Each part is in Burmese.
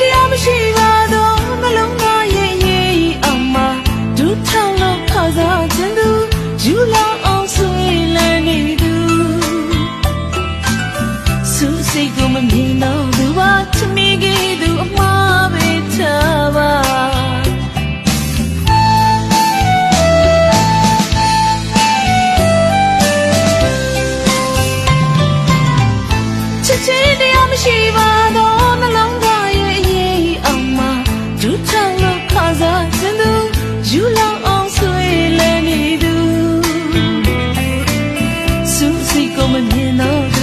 တရားမရှိပါ You know.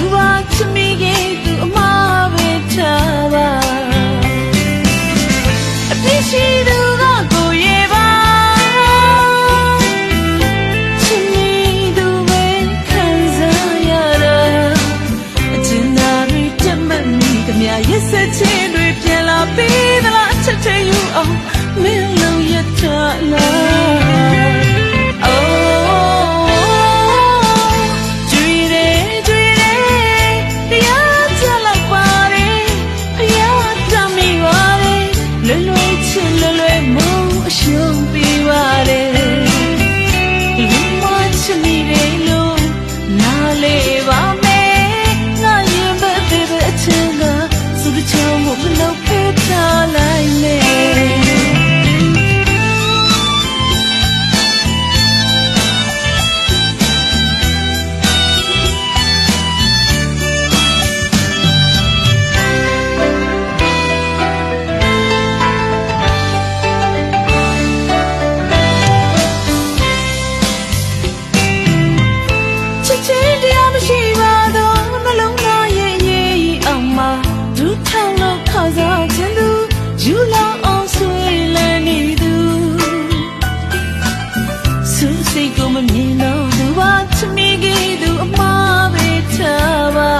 စိတ်ကိုမမြင်လို့သူဟာချမိခဲ့သူအမှားပဲထားပါ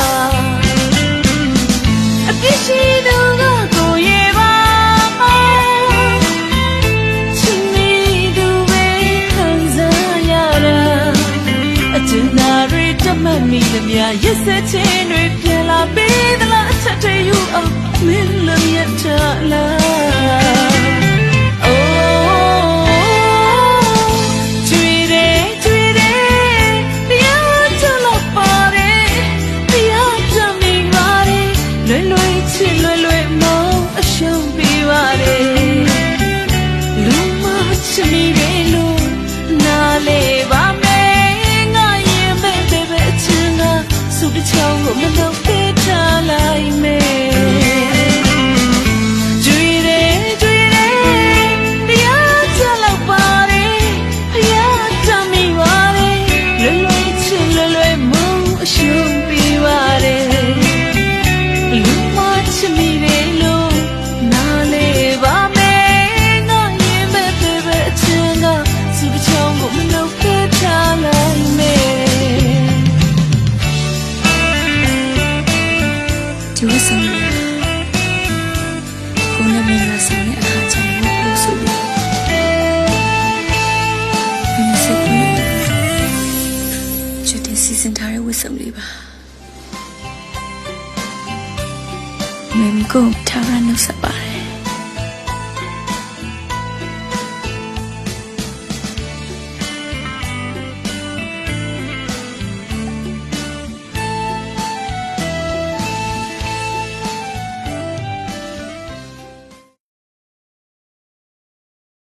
အပြစ်ရှိသူကကိုရဲ့ပါချမိသူပဲခံစားရတာအကျဉ်းသားတွေတမတ်မိသမျှရက်စက်ချင်းတွေပြန်လာပေးသလားအထက်ထယူအောင် ဆင်ထားတဲ့ဝတ်စုံလေးပါမင်းကိုထားရနှုတ်ဆက်ပါတယ်